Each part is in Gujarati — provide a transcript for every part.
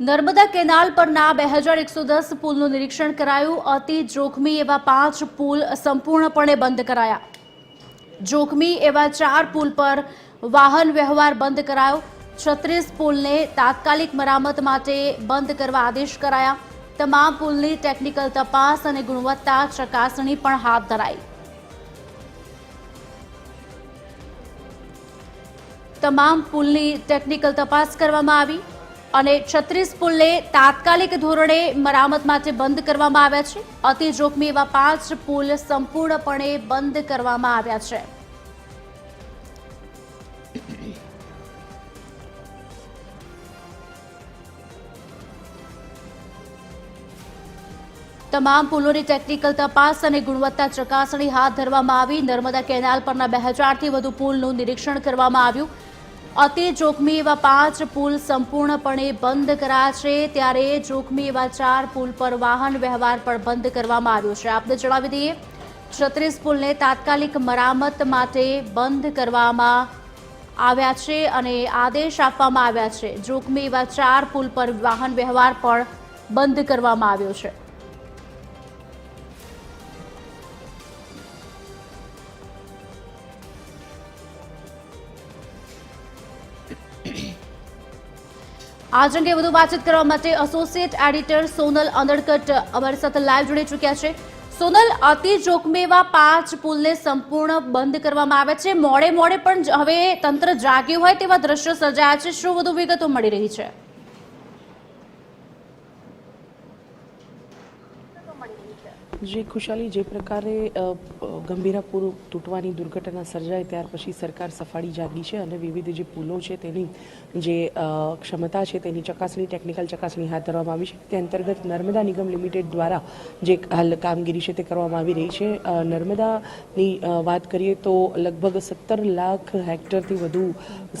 નર્મદા કેનાલ પરના બે હજાર એકસો દસ પુલનું નિરીક્ષણ કરાયું. અતિ જોખમી એવા પાંચ પુલ સંપૂર્ણપણે બંધ કરાયા. જોખમી એવા ચાર પુલ પર વાહન વ્યવહાર બંધ કરાયો. છત્રીસ પુલને તાત્કાલિક મરામત માટે બંધ કરવા આદેશ કરાયા. તમામ પુલની ટેકનિકલ તપાસ અને ગુણવત્તા ચકાસણી પણ હાથ ધરાઈ. તમામ પુલની ટેકનિકલ તપાસ કરવામાં આવી. અને છત્રીસ પુલને તાત્કાલિક ધોરણે મરામત માટે બંધ કરવામાં આવ્યા છે. અતિ જોખમી એવા પાંચ પુલ સંપૂર્ણપણે બંધ કરવામાં આવ્યા છે. તમામ પુલોની ટેકનિકલ તપાસ અને ગુણવત્તા ચકાસણી હાથ ધરવામાં આવી. નર્મદા કેનાલ પરના બે હજારથી વધુ પુલનું નિરીક્ષણ કરવામાં આવ્યું. અતિ જોખમી એવા પાંચ પુલ સંપૂર્ણપણે બંધ કરાયા છે. ત્યારે જોખમી એવા ચાર પુલ પર વાહન વ્યવહાર પણ બંધ કરવામાં આવ્યો છે. આપને જણાવી દઈએ, છત્રીસ પુલને તાત્કાલિક મરામત માટે બંધ કરવામાં આવ્યા છે અને આદેશ આપવામાં આવ્યા છે. જોખમી એવા ચાર પુલ પર વાહન વ્યવહાર પણ બંધ કરવામાં આવ્યો છે. આજ અંગે વધુ વાતચીત કરવા માટે એસોસિએટ એડિટર સોનલ અંદરકટ અમારી સાથે લાઈવ જોડી ચૂક્યા છે. સોનલ, અતિ જોખમેવા પાંચ પુલને સંપૂર્ણ બંધ કરવામાં આવે છે. મોડે મોડે પણ હવે તંત્ર જાગ્યું હોય તેવા દ્રશ્યો સર્જાયા છે. શું વધુ વિગતો મળી રહી છે? જે, ખુશાલી, જે પ્રકારે ગંભીરા તૂટવાની દુર્ઘટના સર્જાય ત્યાર પછી સરકાર સફાળી જાગી છે અને વિવિધ જે પુલો છે તેની જે ક્ષમતા છે તેની ચકાસણી, ટેકનિકલ ચકાસણી હાથ ધરવામાં આવી છે. તે અંતર્ગત નર્મદા નિગમ લિમિટેડ દ્વારા જે હાલ કામગીરી છે તે કરવામાં આવી રહી છે. નર્મદાની વાત કરીએ તો લગભગ સત્તર લાખ હેક્ટરથી વધુ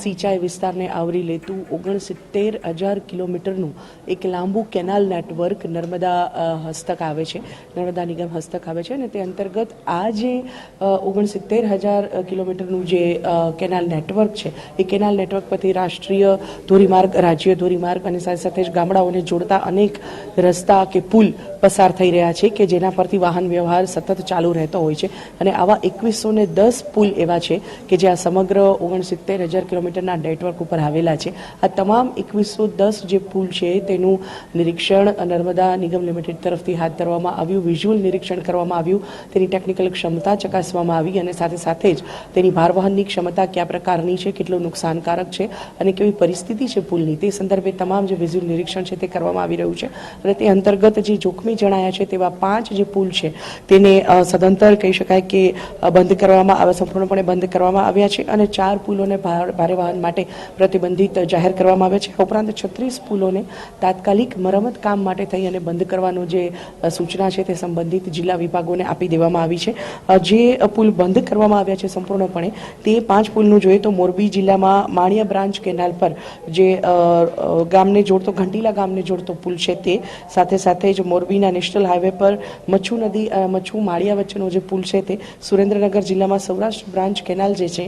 સિંચાઈ વિસ્તારને આવરી લેતું ઓગણસિત્તેર હજાર કિલોમીટરનું એક લાંબુ કેનાલ નેટવર્ક નર્મદા હસ્તક આવે છે. નર્મદા નિગમ હસ્તક આવે છે અને તે અંતર્ગત આ જે ઓગણસિત્તેર હજાર કિલોમીટરનું જે કેનાલ નેટવર્ક છે, એ કેનાલ નેટવર્ક પરથી રાષ્ટ્રીય ધોરીમાર્ગ, રાજ્ય ધોરીમાર્ગ અને સાથે સાથે જ ગામડાઓને જોડતા અનેક રસ્તા કે પુલ પસાર થઈ રહ્યા છે કે જેના પરથી વાહન વ્યવહાર સતત ચાલુ રહેતો હોય છે. અને આવા એકવીસો ને દસ પુલ એવા છે કે જે આ સમગ્ર ઓગણસિત્તેર હજાર કિલોમીટરના નેટવર્ક ઉપર આવેલા છે. આ તમામ એકવીસો દસ જે પુલ છે તેનું નિરીક્ષણ નર્મદા નિગમ લિમિટેડ તરફથી હાથ ધરવામાં આવ્યું. વિઝ્યુઅલ નિરીક્ષણ કરવામાં આવ્યું. તેની ટેકનિકલ ક્ષમતા ચકાસવામાં આવી અને સાથે સાથે જ તેની ભારવહનની ક્ષમતા કયા પ્રકારની છે, કેટલું નુકસાનકારક છે અને કેવી પરિસ્થિતિ છે પુલની તે સંદર્ભે તમામ જે વિઝ્યુઅલ નિરીક્ષણ છે તે કરવામાં આવી રહ્યું છે. અને તે અંતર્ગત જે જોખમી જણાયા છે તેવા પાંચ જે પુલ છે તેને સદંતર કહી શકાય કે બંધ કરવામાં આવે સંપૂર્ણપણે બંધ કરવામાં આવ્યા છે અને ચાર પુલોને ભાર- વાહન માટે પ્રતિબંધિત જાહેર કરવામાં આવ્યા છે. ઉપરાંત છત્રીસ પુલોને તાત્કાલિક મરમત કામ માટે થઈ અને બંધ કરવાનો જે સૂચના છે તે સંબંધિત જિલ્લા વિભાગોને આપી દેવામાં આવી છે. જે પુલ બંધ કરવામાં આવ્યા છે સંપૂર્ણપણે તે પાંચ પુલનું જોઈએ તો મોરબી જિલ્લામાં માણિયા બ્રાન્ચ કેનાલ પર જે ગામને જોડતો, ઘંટીલા ગામને જોડતો પુલ છે તે સાથે સાથે જ મોરબીના નેશનલ હાઈવે પર મચ્છુ નદી મચ્છુ માળિયા વચ્ચેનો જે પુલ છે તે સુરેન્દ્રનગર જિલ્લામાં સૌરાષ્ટ્ર બ્રાન્ચ કેનાલ જે છે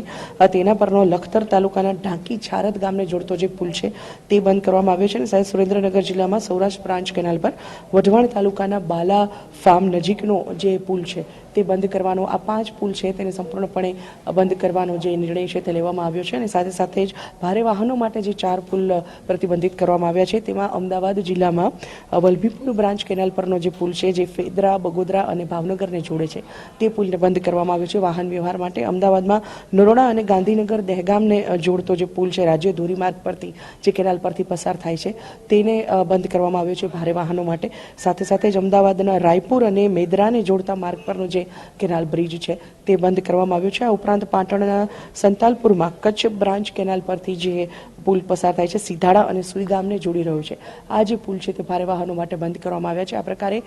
તેના પરનો લખતર તાલુકાના ઢાંકી છારદ ગામને જોડતો જે પુલ છે તે બંધ કરવામાં આવ્યો છે અને સાહેબ સુરેન્દ્રનગર જિલ્લામાં સૌરાષ્ટ્ર બ્રાન્ચ કેનાલ પર વઢવાણ તાલુકાના બાલા ફાર્મ નજીકનો જે પુલ છે તે બંધ કરવાનો આ પાંચ પુલ છે તેને સંપૂર્ણપણે બંધ કરવાનો જે નિર્ણય છે તે લેવામાં આવ્યો છે અને સાથે સાથે જ ભારે વાહનો માટે જે ચાર પુલ પ્રતિબંધિત કરવામાં આવ્યા છે તેમાં અમદાવાદ જિલ્લામાં વલભીપુર બ્રાન્ચ કેનાલ પરનો જે પુલ છે જે ફેદરા, બગોદરા અને ભાવનગરને જોડે છે, તે પુલને બંધ કરવામાં આવ્યો છે વાહન વ્યવહાર માટે. અમદાવાદમાં નરોડા અને ગાંધીનગર દહેગામને જોડતો જે પુલ છે રાજ્ય ધોરીમાર્ગ પરથી, જે કેનાલ પરથી પસાર થાય છે, તેને બંધ કરવામાં આવ્યો છે ભારે વાહનો માટે. સાથે સાથે જ અમદાવાદના રાયપુર અને મેદરાને જોડતા માર્ગ પરનો જે કેનાલ બ્રિજ છે, તે બંધ કરવામાં આવ્યો છે. આ ઉપરાંત પાટણના સંતાલપુરમાં કચ્છ બ્રાન્ચ કેનાલ પરથી જે પુલ પસાર થાય છે. સીધાડા અને સુઈગામને જોડી રહ્યો છે. આ જે પુલ છે તે ભારે વાહનો માટે બંધ કરવામાં આવ્યા છે. આ પ્રકારે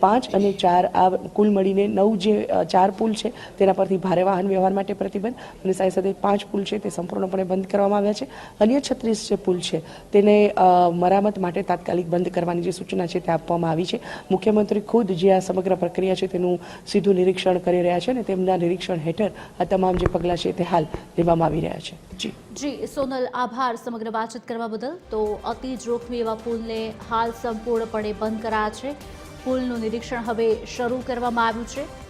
પાંચ અને ચાર આ કુલ મળીને નવ જે ચાર પુલ છે તેના પરથી ભારે વાહન વ્યવહાર માટે પ્રતિબંધ અને સાથે સાથે પાંચ પુલ છે તે સંપૂર્ણપણે બંધ કરવામાં આવ્યા છે. અન્ય છત્રીસ જે પુલ છે તેને મરામત માટે તાત્કાલિક બંધ કરવાની જે સૂચના છે તે આપવામાં આવી છે. મુખ્યમંત્રી ખુદ જે આ સમગ્ર પ્રક્રિયા છે તેનું સીધું નિરીક્ષણ કરી રહ્યા છે અને તેમના નિરીક્ષણ હેઠળ આ તમામ જે પગલાં છે તે હાલ લેવામાં આવી રહ્યા છે. જી. જી, સોનલ, આભાર સમગ્ર વાતચીત કરવા બદલ. તો અતિ જોખમી એવા પુલને હાલ સંપૂર્ણપણે બંધ કરાયા છે. પુલનું નિરીક્ષણ હવે શરૂ કરવામાં આવ્યું છે.